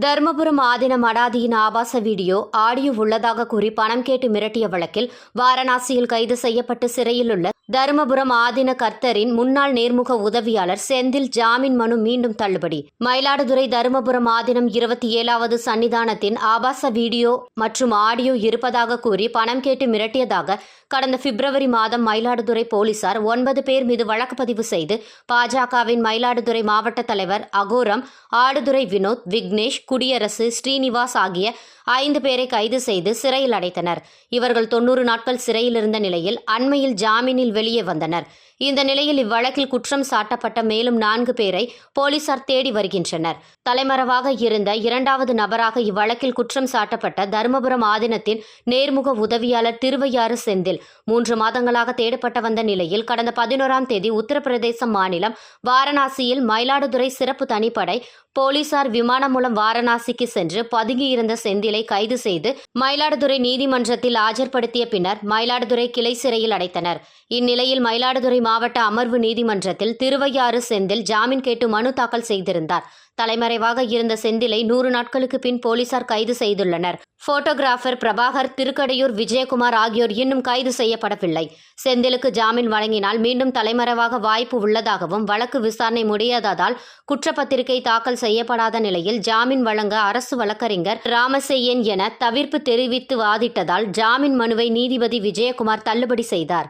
தருமபுரம் ஆதின மடாதியின் ஆபாச video audio உள்ளதாக கூறி பணம் கேட்டு மிரட்டிய வழக்கில் வாரணாசியில் கைது செய்யப்பட்டு சிறையில் உள்ள தருமபுரம் ஆதின கர்த்தரின் முன்னாள் நேர்முக உதவியாளர் செந்தில் ஜாமீன் மனு மீண்டும் தள்ளுபடி. மயிலாடுதுறை தருமபுரம் ஆதினம் இருபத்தி ஏழாவது சன்னிதானத்தின் ஆபாச வீடியோ மற்றும் ஆடியோ இருப்பதாக கூறி பணம் கேட்டு மிரட்டியதாக கடந்த பிப்ரவரி மாதம் மயிலாடுதுறை போலீசார் ஒன்பது பேர் மீது வழக்கு பதிவு செய்து பாஜகவின் மயிலாடுதுறை மாவட்ட தலைவர் அகோரம் ஆடுதுறை வினோத் விக்னேஷ் குடியரசு ஸ்ரீனிவாஸ் ஆகிய ஐந்து பேரை கைது செய்து சிறையில் அடைத்தனர். இவர்கள் தொன்னூறு நாட்கள் சிறையில் இருந்த நிலையில் அண்மையில் ஜாமீனில் வெளியே வந்தனர். இந்த நிலையில் இவ்வழக்கில் குற்றம் சாட்டப்பட்ட மேலும் நான்கு பேரை போலீசார் தேடி வருகின்றனர். தலைமறைவாக இருந்த இரண்டாவது நபராக இவ்வழக்கில் குற்றம் சாட்டப்பட்ட தருமபுரம் ஆதினத்தின் நேர்முக உதவியாளர் திருவையாறு செந்தில் மூன்று மாதங்களாக தேடப்பட்ட வந்த நிலையில் கடந்த பதினோராம் தேதி உத்தரப்பிரதேச மாநிலம் வாரணாசியில் மயிலாடுதுறை சிறப்பு தனிப்படை போலீசார் விமானம் மூலம் வார வாரணாசிக்கு சென்று பதுங்கியிருந்த செந்திலை கைது செய்து மயிலாடுதுறை நீதிமன்றத்தில் ஆஜர்படுத்திய பின்னர் மயிலாடுதுறை கிளை சிறையில் அடைத்தனர். இந்நிலையில் மயிலாடுதுறை மாவட்ட அமர்வு நீதிமன்றத்தில் திருவையாறு செந்தில் ஜாமீன் கேட்டு மனு தாக்கல் செய்திருந்தார். தலைமறைவாக இருந்த செந்திலை நூறு நாட்களுக்கு பின் போலீசார் கைது செய்துள்ளனர். போட்டோகிராஃபர் பிரபாகர் திருக்கடையூர் விஜயகுமார் ஆகியோர் இன்னும் கைது செய்யப்படவில்லை. செந்திலுக்கு ஜாமீன் வழங்கினால் மீண்டும் தலைமறைவாக வாய்ப்பு உள்ளதாகவும் வழக்கு விசாரணை முடியாததால் குற்றப்பத்திரிகை தாக்கல் செய்யப்படாத நிலையில் ஜாமீன் வழங்க அரசு வழக்கறிஞர் ராமசெய்யன் என தவிர்ப்பு தெரிவித்து வாதிட்டதால் ஜாமீன் மனுவை நீதிபதி விஜயகுமார் தள்ளுபடி செய்தார்.